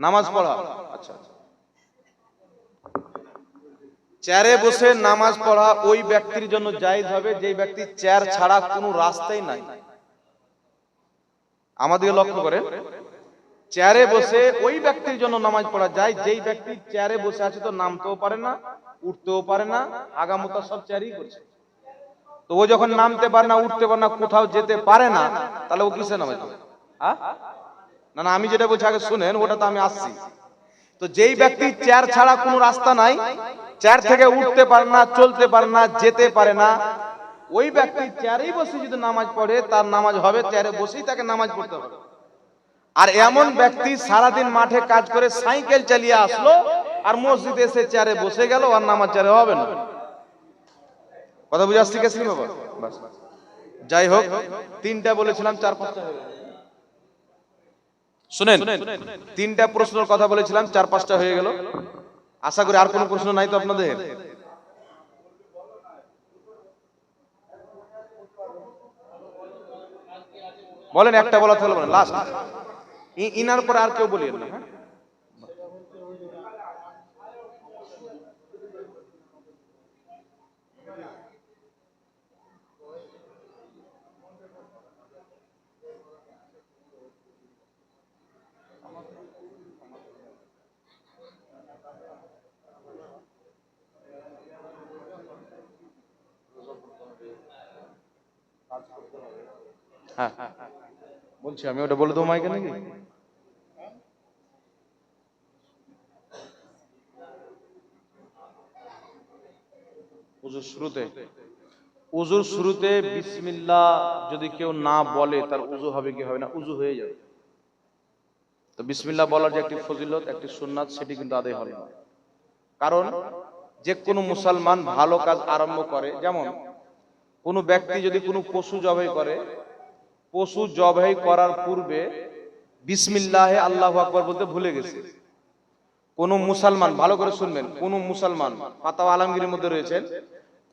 নামাজ পড়া। আচ্ছা আচ্ছা। চেয়ারে বসে নামাজ পড়া ওই ব্যক্তির জন্য জায়েজ হবে যেই ব্যক্তি চেয়ার ছাড়া কোনো রাস্তাই নাই। আমাদের লক্ষ্য করে। চেয়ারে বসে ওই ব্যক্তির জন্য নামাজ পড়া যায় যেই ব্যক্তি চেয়ারে বসে আছে তো নামতেও পারে না উঠতেও পারে না আগামোতা সব চেয়ারই করছে। তো ও যখন নামতে পারে না উঠতে পারে না কোথাও যেতে পারে না তাহলে ও কিসে নামাজ পড়বে হ্যাঁ? না না, আমি যেটা বলছি, আগে শুনেন ওটা তো আমি আসছি। তো যেই ব্যক্তি চেয়ার ছাড়া কোনো রাস্তা নাই, চেয়ার থেকে উঠতে পারে না, চলতে পারে না, যেতে পারে না, ওই ব্যক্তি চেয়ারেই বসে যদি নামাজ পড়ে, তার নামাজ হবে, চেয়ারে বসেই তাকে নামাজ পড়তে হবে। আর এমন ব্যক্তি সারাদিন মাঠে কাজ করে সাইকেল চালিয়ে আসলো, আর মসজিদে এসে চেয়ারে বসে গেল, আর নামাজ চেয়ারে হবে না। কথা বুঝে আসছি গেছিলি বাবা যাই হোক, তিনটা বলেছিলাম, চার পাঁচটা। শুনেন তিনটা প্রশ্নের কথা বলেছিলাম চার পাঁচটা হয়ে গেল। আশা করি আর কোনো প্রশ্ন নাই তো আপনাদের? বলেন একটা বলা তাহলে বলেন লাস্ট ইনার পরে আর কেউ বলিয়েন না হ্যাঁ? বলছি, আমি ওটা বলে দেবো মাইকে নাকি? উজুর শুরুতে। উজুর শুরুতে বিসমিল্লাহ যদি কেউ না বলে, তার উজু হবে কি হবে না? উজু হয়ে যাবে। তো বিসমিল্লাহ বলার যে একটি ফজিলত, একটি সুন্নাত, সেটি কিন্তু আদায় হবে না। কারণ যে কোনো মুসলমান ভালো কাজ আরম্ভ করে। যেমন, কোনো ব্যক্তি যদি কোনো পশু জবাই করে পশু জবাই করার পূর্বে বিসমিল্লাহে আল্লাহ আকবর বলতে ভুলে গেছে। কোন মুসলমান, ভালো করে শুনবেন, কোন মুসলমান ফাতাও আলমগীরের মধ্যে রয়েছেন,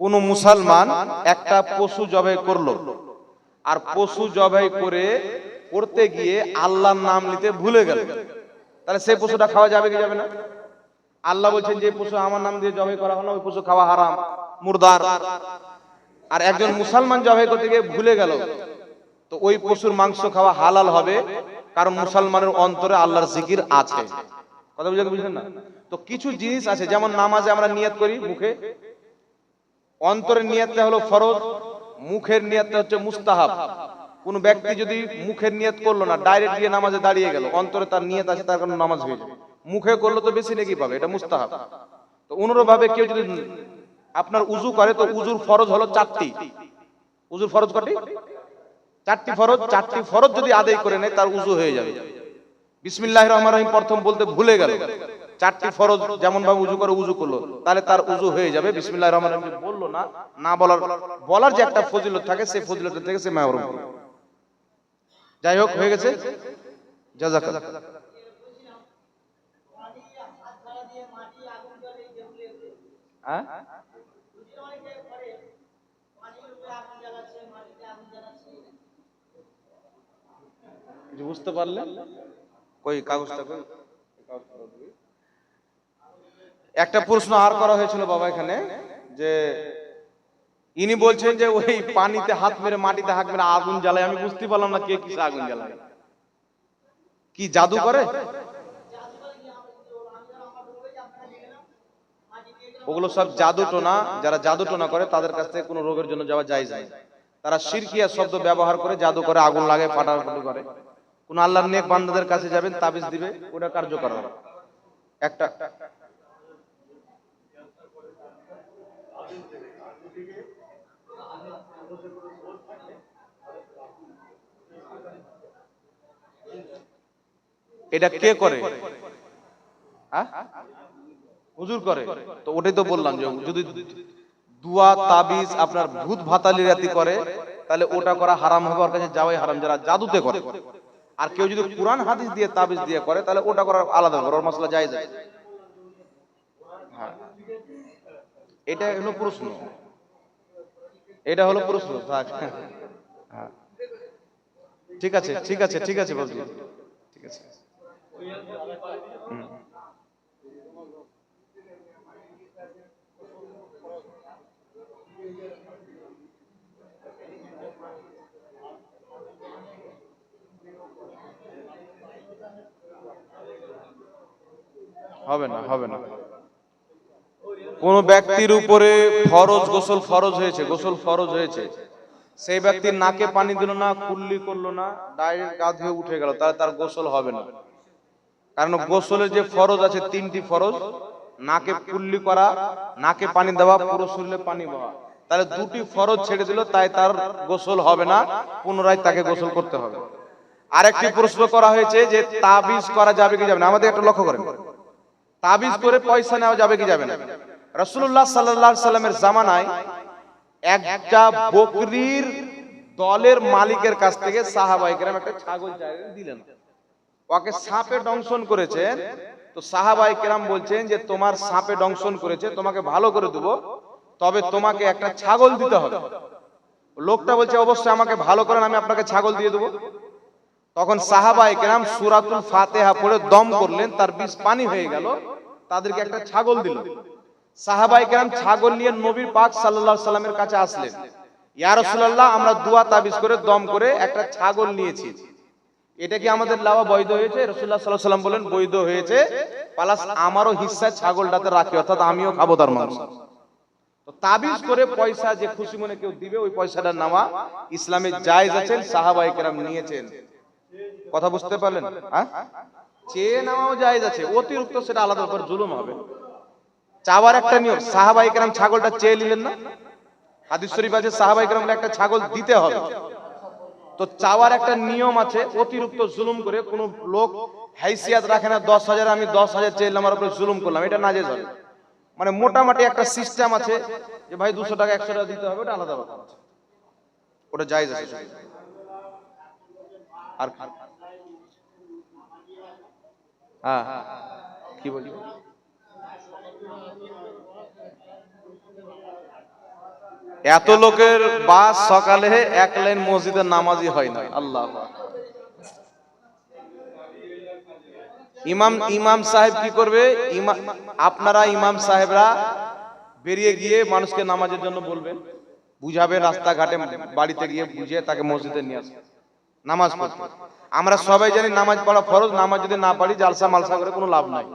কোন মুসলমান একটা পশু জবাই করল আর পশু জবাই করে করতে গিয়ে আল্লাহর নাম নিতে ভুলে গেল। তাহলে সেই পশুটা খাওয়া যাবে কি যাবে না? আল্লাহ বলছেন যে পশু আমার নাম দিয়ে জবাই করা হলো, ওই পশু খাওয়া হারাম, মুর্দার। আর একজন মুসলমান জবাই করতে গিয়ে ভুলে গেল। তো ওই পশুর মাংস খাওয়া হালাল হবে, কারণ মুসলমানের অন্তরে আল্লাহর জিকির আছে। কথা বুঝতে বুঝলেন না? তো কিছু জিনিস আছে, যেমন নামাজে আমরা নিয়ত করি মুখে। অন্তরের নিয়তটা হলো ফরজ, মুখের নিয়তটা হচ্ছে মুস্তাহাব। কোন ব্যক্তি যদি মুখের নিয়ত করল না, ডাইরেক্ট গিয়ে নামাজে দাঁড়িয়ে গেল, অন্তরে তার নিয়ত আছে, তার কারণে নামাজ হয়ে যাবে। মুখে করল তো বেশি নাকি পাবে, এটা মুস্তাহাব। তো অনুরূপভাবে কেউ যদি আপনার উজু করে, তো উজুর ফরজ হলো চারটি। উজুর ফরজ কটি? চারটি ফরজ চারটি ফরজ যদি আদায় করে নেয়, তার উজু হয়ে যাবে। বিসমিল্লাহ রহমান রহিম প্রথম বলতে ভুলে গেল। চারটি ফরজ যেমন ভাবে উজু করে, উজু করল, তাহলে তার উজু হয়ে যাবে। বিসমিল্লাহ রহমান রহিম বলল না না বলার বলার যে একটা ফজিলত থাকে, সেই ফজিলত থেকে সে মাহরুম যাই হোক, হয়ে গেছে। জাজাকাল্লাহ হ্যাঁ? কিছু বুঝতে পারলে? কই কাগজটা কই? একটা প্রশ্ন আর করা হয়েছিল বাবা এখানে যে ইনি বলছেন যে ওই পানিতে হাত মেরে মাটিতে হাত মেরে আগুন জ্বালায় আমি বুঝতে পারলাম না কে কিসে আগুন জ্বালায়। কি জাদু করে? ওগুলো সব জাদু টোনা যারা জাদু টোনা করে তাদের কাছ থেকে কোনো রোগের জন্য যাওয়া যায় যায় তারা শিরকিয়া শব্দ ব্যবহার করে জাদু করে আগুন লাগে ফাটাফাটি করে। কোন আল্লাহর নেক বান্দাদের কাছে যাবেন, তাবিজ দিবে, ওটা কার্যকর হবে। একটা। এটা কে করে? হ্যাঁ? হুজুর করে। তো ওটাই তো বললাম যে যদি দুয়া, তাবিজ আপনার ভূত ভাতালি রাতি করে, তাহলে ওটা করা হারাম হবে, ওর কাছে যাওয়াই হারাম। যারা জাদুতে করে। আর কেউ যদি কোরআন, হাদিস দিয়ে তাবিজ দিয়ে করে, তাহলে ওটা করার আলাদা ওর মশলা যায় যায় হ্যাঁ। এটা হলো প্রশ্ন। এটা হলো প্রশ্ন হ্যাঁ। ঠিক আছে ঠিক আছে ঠিক আছে, বলছি। ঠিক আছে। হবে না হবে না। কোন ব্যক্তির উপরে ফরজ গোসল ফরজ হয়েছে, গোসল ফরজ হয়েছে। সেই ব্যক্তির নাকে পানি দিল না, কুল্লি করল না, ডাইরেক্ট গা ধুয়ে উঠে গেল, তাহলে তার গোসল হবে না। কারণ গোসলের যে ফরজ আছে, তিনটি ফরজ, নাকে কুল্লি করা, নাকে পানি দেওয়া, পুরো শরীরে পানি বওয়া তাহলে দুটি ফরজ ছেড়ে দিল, তাই তার গোসল হবে না, পুনরায় তাকে গোসল করতে হবে। আরেকটি প্রশ্ন করা হয়েছে যে, তাবিজ করা যাবে কি যাবে না? আমাদের একটা লক্ষ্য করেন। তাবিজ করে পয়সা নেওয়া যাবে কি যাবে না? রসুল্লাহ সাল্লাহ সাল্লামের জামানায় একটা বকরির দলের মালিকের কাছ থেকে সাহাবাইকেরাম একটা ছাগল দিলেন। ওকে সাপে দংশন করেছেন তো সাহাবাই কেরাম বলছেন যে, তোমার সাপে দংশন করেছে, তোমাকে ভালো করে দেবো তবে তোমাকে একটা ছাগল দিতে হবে। লোকটা বলছে, অবশ্যই আমাকে ভালো করেন, আমি আপনাকে ছাগল দিয়ে দেবো তখন সাহাবাই কেরাম সুরাতুল ফাতেহা পড়ে দম করলেন তার বিষ পানি হয়ে গেল তাদেরকে একটা ছাগল দিল। সাহাবাই কেরাম ছাগল নিয়ে নবীর পাক সাল্লাল্লাহু সাল্লামের কাছে আসলেন। ইয়া রাসূলুল্লাহ আমরা দুয়া তাবিজ করে দম করে একটা ছাগল নিয়েছি। এটা কি আমাদের লাওয়া বৈধ হয়েছে? রাসূলুল্লাহ সাল্লাল্লাহু সাল্লাম বলেন বৈধ হয়েছে প্লাস আমারও হিস্সা ছাগলটাতে রাখি অর্থাৎ আমিও খাব তার তো তাবিজ করে পয়সা যে খুশি মনে কেউ দিবে ওই পয়সাটা নেওয়া ইসলামের জায়েজ আছেন সাহাবাই কেরাম নিয়েছেন কথা বুঝতে পারলেন? হ্যাঁ চেয়ে নেওয়াও জায়েজ আছে, অতিরিক্ত সেটা আলাদা ব্যাপার, জুলুম হবে। চাওয়ার একটা নিয়ম, সাহাবাই কেরাম ছাগলটা চেয়ে নিলেন না? হাদিস শরীফ আছে, সাহাবাই কেরাম একটা ছাগল দিতে হবে। তো চাওয়ার একটা নিয়ম আছে, অতিরিক্ত জুলুম করে কোন লোক হাইসিয়াত রাখে না, দশ হাজার, আমি দশ হাজার চেয়ে আমার উপরে জুলুম করলাম, এটা নাজেজ হবে। মানে মোটামুটি একটা সিস্টেম আছে যে ভাই দুশো টাকা, একশো টাকা দিতে হবে, ওটা আলাদা ব্যাপার। ওটা জায়েজ আছে। আর হ্যাঁ কি বলি? এত লোকের বাস সকালে এক লাইন মসজিদের নামাজি হয় না। আল্লাহ ইমাম ইমাম সাহেব কি করবে? আপনারা ইমাম সাহেবরা বেরিয়ে গিয়ে মানুষকে নামাজের জন্য বলবেন, বুঝাবেন রাস্তাঘাটে বাড়িতে গিয়ে বুঝিয়ে তাকে মসজিদে নিয়ে আসবে নামাজ আমরা সবাই জানি নামাজ পড়া ফরজ, নামাজ যদি না পারি জালসা মালসা করে কোনো লাভ নাই।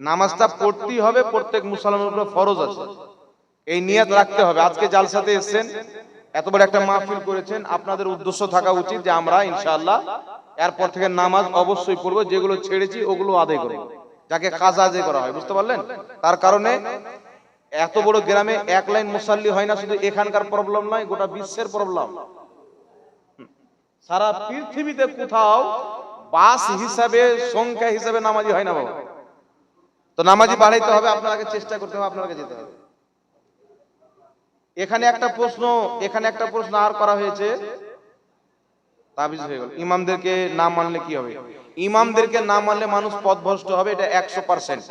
নামাজটা পড়তেই হবে, প্রত্যেক মুসলমানের উপরে ফরজ আছে। এই নিয়ত রাখতে হবে। আজকে জালসাতে এসেছেন, এত বড় একটা মাহফিল করেছেন। আপনাদের উদ্দেশ্য থাকা উচিত যে আমরা ইনশাআল্লাহ এরপর থেকে নামাজ অবশ্যই পড়ব, যেগুলো ছেড়েছি ওগুলো আদায় করব। যাকে কাজা আদায় করা হয়, বুঝতে পারলেন? তার কারণে এত বড় গ্রামে এক লাইন মুসাল্লি হয় না, শুধু এখানকার প্রবলেম নয়, গোটা বিশ্বের প্রবলেম সারা পৃথিবীতে কোথাও বাস হিসাবে, সংখ্যা হিসাবে নামাজি হয় না বাবা। তো নামাজি বাড়াইতে হবে আপনাকে চেষ্টা করতে হবে আপনাকে যেতে হবে। এখানে একটা প্রশ্ন, এখানে একটা প্রশ্ন আর করা হয়েছে। তাবিজ হয়ে গেল। ইমামদেরকে না মানলে কি হবে? ইমামদেরকে না মানলে মানুষ পথভ্রষ্ট হবে, এটা একশো পার্সেন্ট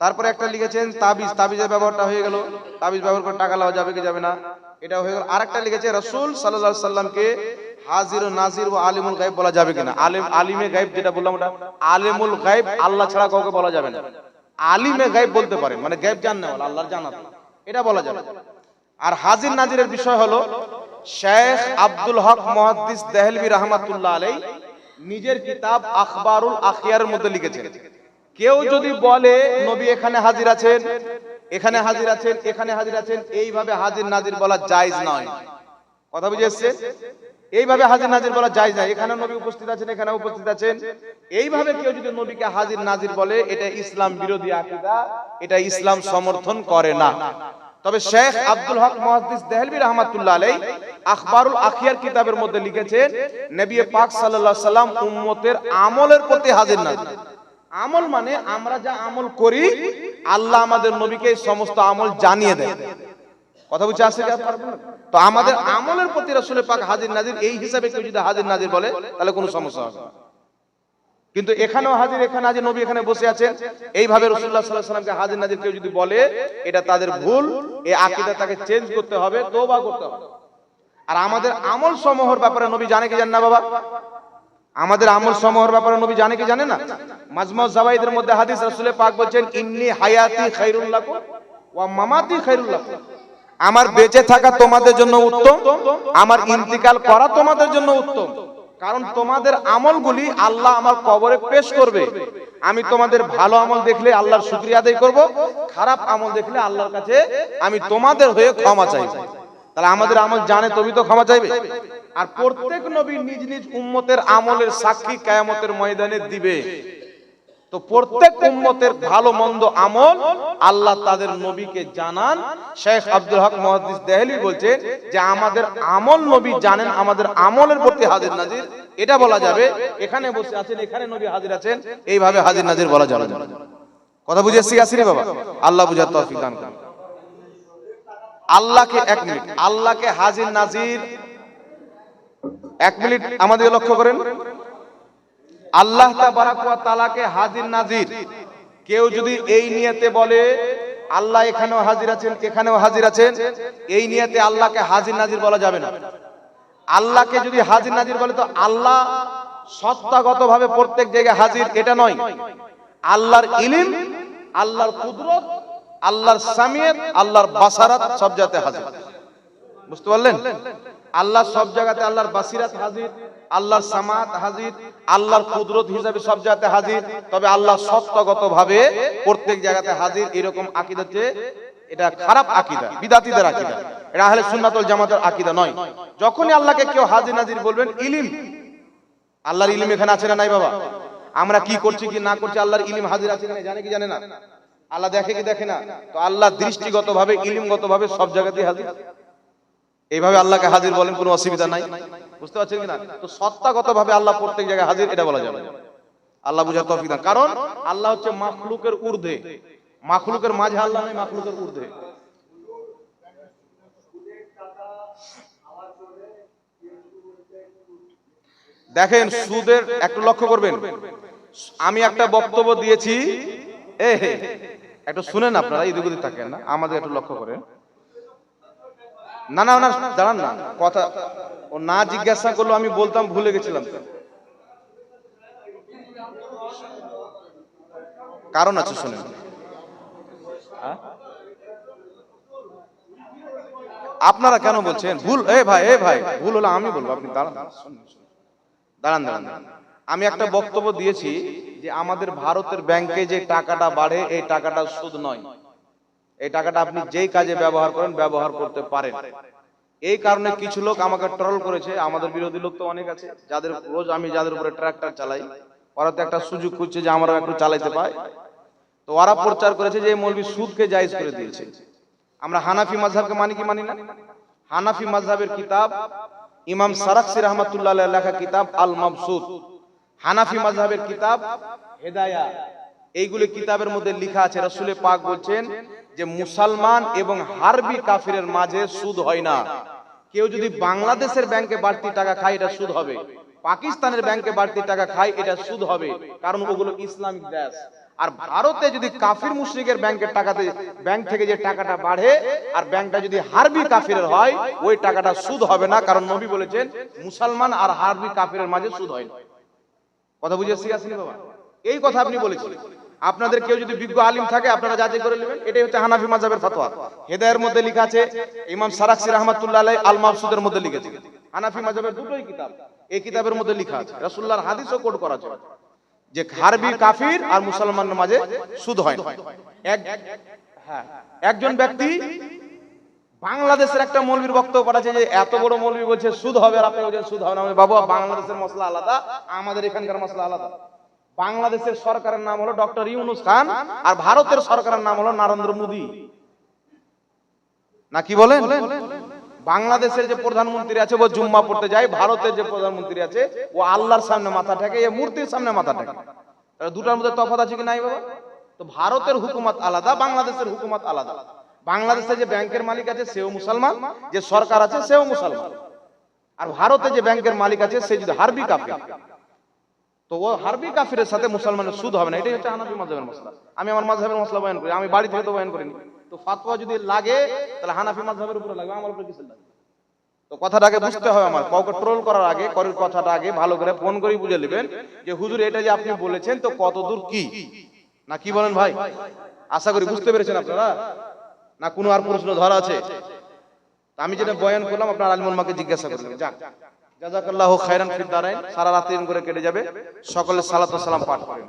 তারপরে একটা লিখেছেন, তাবিজ, তাবিজের ব্যবহারটা হয়ে গেল। তাবিজ ব্যবহার করে টাকা লওয়া যাবে কি যাবে না? এটা হয়ে গেল। আরেকটা লিখেছে, রসুল সাল্লাহ সাল্লামকে হাজির ও নাজির ও আলিমুল গাইব বলা যাবে কিনা? আলিম আলিমে গাইব যেটা বললাম ওটা, আলিমুল গাইব আল্লাহ ছাড়া কাউকে বলা যাবে না। আলিমে গাইব বলতে পারেন মানে গাইব জাননে বলা আল্লাহর জানাত এটা বলা যাবে। আর হাজির, নাজিরের বিষয় হলো, শেখ আব্দুল হক মুহাদ্দিস দেহলভি রহমাতুল্লাহ আলাই নিজের কিতাব আখবারুল আখিয়ারের মধ্যে লিখেছেন। কেউ যদি বলে, নবী এখানে হাজির আছেন এখানে হাজির আছেন, এখানে হাজির আছেন, এইভাবে হাজির নাজির বলা জায়েজ নয়। কথা বুঝে এসছে? এইভাবে হাজির নাজির বলা জায়েজ নয়। এখানে নবী উপস্থিত আছেন এখানে উপস্থিত আছেন। এইভাবে কেউ যদি নবীকে হাজির নাজির বলে, এটা ইসলাম বিরোধী আকীদা, এটা ইসলাম সমর্থন করে না। তবে শেখ আব্দুল হক মুহাদ্দিস দেহলভি রহমাতুল্লাহ আলাই আখবারুল আখিয়ার কিতাবের মধ্যে লিখেছেন, নবী পাক সাল্লাল্লাহু আলাইহি সাল্লাম উম্মতের আমলের প্রতি হাজির নাজির। আমল মানে আমরা যা আমল করি, আল্লাহ আমাদের নবীকে সমস্ত আমল জানিয়ে দেয় কথা কি আপনার? তো আমাদের আমলের প্রতি রাসূল পাক হাজির নাজির এই হিসাবে কেউ যদি হাজির নাজির বলে, তাহলে কোনো সমস্যা হবে। কিন্তু এখানেও হাজির, এখানে হাজির, নবী এখানে বসে আছেন এইভাবে রসুল্লাহ সাল্লাহ সাল্লামকে হাজির নাজির কেউ যদি বলে, এটা তাদের ভুল, এই আকিদা তাকে চেঞ্জ করতে হবে তোবা করতে হবে আর আমাদের আমল সমূহর ব্যাপারে নবী জানে কি জান না বাবা আমাদের আমল সমূহের ব্যাপারে নবী জানে কি জানে না? মাজমা জাবাইদের মধ্যে হাদিস রাসূলে পাক বলছেন, ইন্নি হায়াতি খাইরুল লাকুম ওয়া মামাতি খাইরুল লাকুম। আমার বেঁচে থাকা তোমাদের জন্য উত্তম, আমার ইন্তিকাল করা তোমাদের জন্য উত্তম। কারণ তোমাদের আমলগুলি আল্লাহ আমার কবরে পেশ করবে। আমি তোমাদের ভালো আমল দেখলে আল্লাহর শুকরিয়া আদায় করব, খারাপ আমল দেখলে আল্লাহর কাছে আমি তোমাদের হয়ে ক্ষমা চাইব। তাহলে আমাদের আমল জানে তবে তো ক্ষমা চাইবে। আর প্রত্যেক নবী নিজ নিজ উম্মতের আমলের সাক্ষী কায়ামতের ময়দানে দিবে। তো প্রত্যেক উম্মতের ভালো মন্দ আমল আল্লাহ তাদের নবীকে জানান। শেখ আব্দুল হক মুহাদ্দিস দেহলি বলছেন যে, আমাদের আমল নবী জানেন, আমাদের আমলের প্রতি হাজির নাজির। এটা বলা যাবে। এখানে বসে আছেন, এখানে নবী হাজির আছেন। এইভাবে হাজির নাজির বলা যাবে কথা বুঝে এসছি আসিনি বাবা? আল্লাহ বুঝার তৌফিক দান আল্লাহকে এক মিনিট, আল্লাহকে হাজির নাজির এক মিনিট আমাদের লক্ষ্য করেন। আল্লাহ তাআলাকে হাজির নাজির। কেউ যদি এই নিয়তে বলে, আল্লাহ এখানেও হাজির আছেন, এখানেও হাজির আছেন, এই নিয়তে আল্লাহকে হাজির নাজির বলা যাবে না। আল্লাহকে যদি হাজির নাজির বলে, তো আল্লাহ সত্তাগতভাবে প্রত্যেক জায়গায় হাজির, এটা নয়। আল্লাহর ইলিম, আল্লাহর কুদরত আল্লাহর সামিয়ত, আল্লাহর বাসারাত সব জায়গাতে হাজির। বুঝতে পারলেন? আল্লাহ সব জায়গাতে আল্লাহর বাসিরাত হাজির, আল্লাহর সামাত হাজির, আল্লাহর কুদরত হিসাবে সব জায়গাতে হাজির। তবে আল্লাহ সত্যগত ভাবে প্রত্যেক জায়গাতে হাজির, এরকম আকিদা হচ্ছে, এটা খারাপ আকিদা, বিদাতিদের আকিদা। এটা আহলে সুন্নাতুল জামাতের আকিদা নয়। যখনই আল্লাহকে কেউ হাজির নাজির বলবেন, ইলিম। আল্লাহর ইলিম এখানে আছে না নাই বাবা? আমরা কি করছি কি না করছি, আল্লাহর ইলিম হাজির আছে কিনা, জানে কি জানে না? আল্লাহ দেখে কি দেখে না? তো আল্লাহ দৃষ্টিগত ভাবে ইলিমগত ভাবে সব জায়গাতেই হাজির। এইভাবে আল্লাহকে হাজির বলেন, কোনো অসুবিধা নাই। বুঝতে পারছেন কিনা? তো সত্তাগত ভাবে আল্লাহ প্রত্যেক জায়গায় হাজির, এটা বলা যাবে। আল্লাহ বুঝার তৌফিক দান। কারণ আল্লাহ হচ্ছে মাখলুকের ঊর্ধ্বে। মাখলুকের মাঝে আল্লাহ নেই মাখলুকের ঊর্ধ্বে। দেখেন, সুদের একটু লক্ষ্য করবেন। আমি একটা বক্তব্য দিয়েছি, এ একটু শুনেন আপনারা এদিক ওদিক থাকেন না? আমাদের একটু লক্ষ্য করেন। না না না দাঁড়ান না। কথা ও না জিজ্ঞাসা করল আমি বলতাম ভুলে গেছিলাম। কারণ আছে শুনেন? আপনারা কেন বলছেন? ভুল এ ভাই এ ভাই ভুল হলো আমি বলব আপনি দাঁড়ান। দাঁড়ান। দাঁড়ান দাঁড়ান। আমি একটা বক্তব্য দিয়েছি যে আমাদের ভারতের ব্যাংকে যে টাকাটা বাড়ে এই টাকাটা সুদ নয়। এই টাকাটা আপনি যেই কাজে ব্যবহার করেন ব্যবহার করতে পারেন। এই কারণে কিছু লোক আমাকে ট্রল করেছে আমাদের বিরোধী লোক তো অনেক আছে যাদের রোজ আমি যাদের উপরে ট্রাক্টর চালাই ওরা তো একটা সুযোগ খুঁজছে যে আমরা একটু চালাইতে পাই তো ওরা প্রচার করেছে যে মৌলবী সুদকে জায়েজ করে দিয়েছে। আমরা হানাফি মাযহাবকে মানি কি মানি না? হানাফি মাযহাবের কিতাব ইমাম সারাকসি রহমাতুল্লাহ লেখা কিতাব আল মাবসুদ হানাফি মাযহাবের কিতাব হেদায়া। এইগুলি কিতাবের মধ্যে লিখা আছে। রাসূলে পাক বলছেন যে মুসলমান এবং হারবি কাফিরের মাঝে সুদ হয় না। কেউ যদি বাংলাদেশের ব্যাংকে বাড়তি টাকা খায় এটা সুদ হবে। পাকিস্তানের ব্যাংকে বাড়তি টাকা খায় এটা সুদ হবে। কারণ ওগুলো ইসলামিক দেশ। আর ভারতে যদি কাফির মুশরিকের ব্যাংকের টাকাতে ব্যাংক থেকে যে টাকাটা বাড়ে আর ব্যাংকটা যদি হারবি কাফিরের হয় ওই টাকাটা সুদ হবে না। কারণ নবী বলেছেন মুসলমান আর হারবি কাফিরের মাঝে সুদ হয় না কথা বুঝে আসেনি বাবা। এই কথা আপনি বলেছেন। আপনাদের কেউ যদি বিজ্ঞ আলিম থাকে আপনারা যাচাই করে নেবেন এটাই হচ্ছে হানাফি মাযহাবের ফতোয়া। হেদায়ের মধ্যে লেখা আছে ইমাম সারাকসি রাহমাতুল্লাহ আলাইহি আল মাবসুদের মধ্যে লিখেছে। হানাফি মাযহাবের দুটোই কিতাব। এই কিতাবের মধ্যে লেখা আছে রাসূলুল্লাহর হাদিসও কোট করা আছে যে হারবি কাফির আর মুসলমানের মাঝে সুদ হয় এক হ্যাঁ। একজন ব্যক্তি বাংলাদেশের একটা মৌলবীর বক্তব্য পাঠাচ্ছে যে, এত বড় মৌলবী বলছে, সুদ হবে আর আপনি বলছেন সুদ হবে না। বাবা বাংলাদেশের মশলা আলাদা, আমাদের এখানকার মশলা আলাদা। বাংলাদেশের সরকারের নাম হলো ডক্টর ইউনুস খান আর ভারতের সরকারের নাম হলো নরেন্দ্র মোদী। না কি বলেন? বাংলাদেশের যে প্রধানমন্ত্রী আছে, ও জুম্মা পড়তে যায়, ভারতের যে প্রধানমন্ত্রী আছে, ও আল্লাহর সামনে মাথা ঠেকে, এ মূর্তির সামনে মাথা ঠেকে। দুটার মধ্যে তফাৎ আছে কি নাই বাবা? তো ভারতের হুকুমত আলাদা, বাংলাদেশের হুকুমত আলাদা। বাংলাদেশে যে ব্যাংকের মালিক আছে, সেও মুসলমান, যে সরকার আছে, সেও মুসলমান। আর ভারতে যে ব্যাংকের মালিক আছে, সে যদি হারবি কাফির, তো ও হারবি কাফিরের সাথে মুসলমানের সুদ হবে না। এটাই হচ্ছে হানাফি মাযহাবের মশলা আমি আমার মাযহাবের মশলা বয়ান করি, আমি বাড়ি থেকে তো বয়ান করিনি। তো ফাতোয়া যদি লাগে, তাহলে হানাফি মাযহাবের উপরে লাগবে, আমার উপরে কিছু লাগবে? তো কথাটাকে বুঝতে হবে আমার। কাউকে ট্রোল করার আগে, করের কথাটা আগে ভালো করে ফোন করে বুঝে নেবেন যে, হুজুর, এটা যে আপনি বলেছেন, তো কতদূর কি? না কি বলেন ভাই? আশা করি বুঝতে পেরেছেন আপনারা। না কোনো আর প্রশ্ন ধরা আছে? আমি যেটা বয়ান করলাম, আপনার আলিমুল মাকে জিজ্ঞাসা করলেন যাক। জাজাকাল্লাহ খায়রান ফিদ দারাইন, সারা রাত করে কেটে যাবে, সকলে সালাত ওয়া সালাম পাঠ করেন।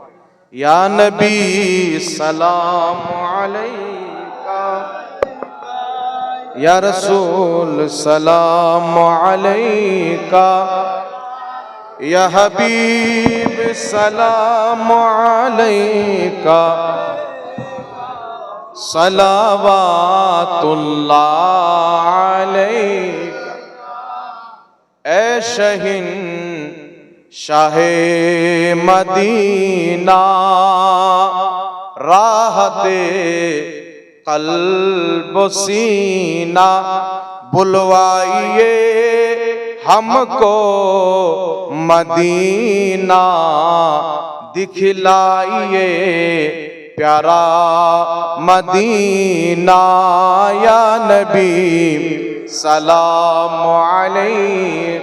ইয়া নবী, সালাম আলাইকা। ইয়া রাসূল, সালাম আলাইকা। ইয়া হাবিব, সালাম আলাইকা। صلوات اللہ علیہ اے شہن شاہ مدینہ، راحت قلب سینہ، بلوائیے ہم کو مدینہ، دکھلائیے प्यारा मदीना या नबी सलाम अलैहि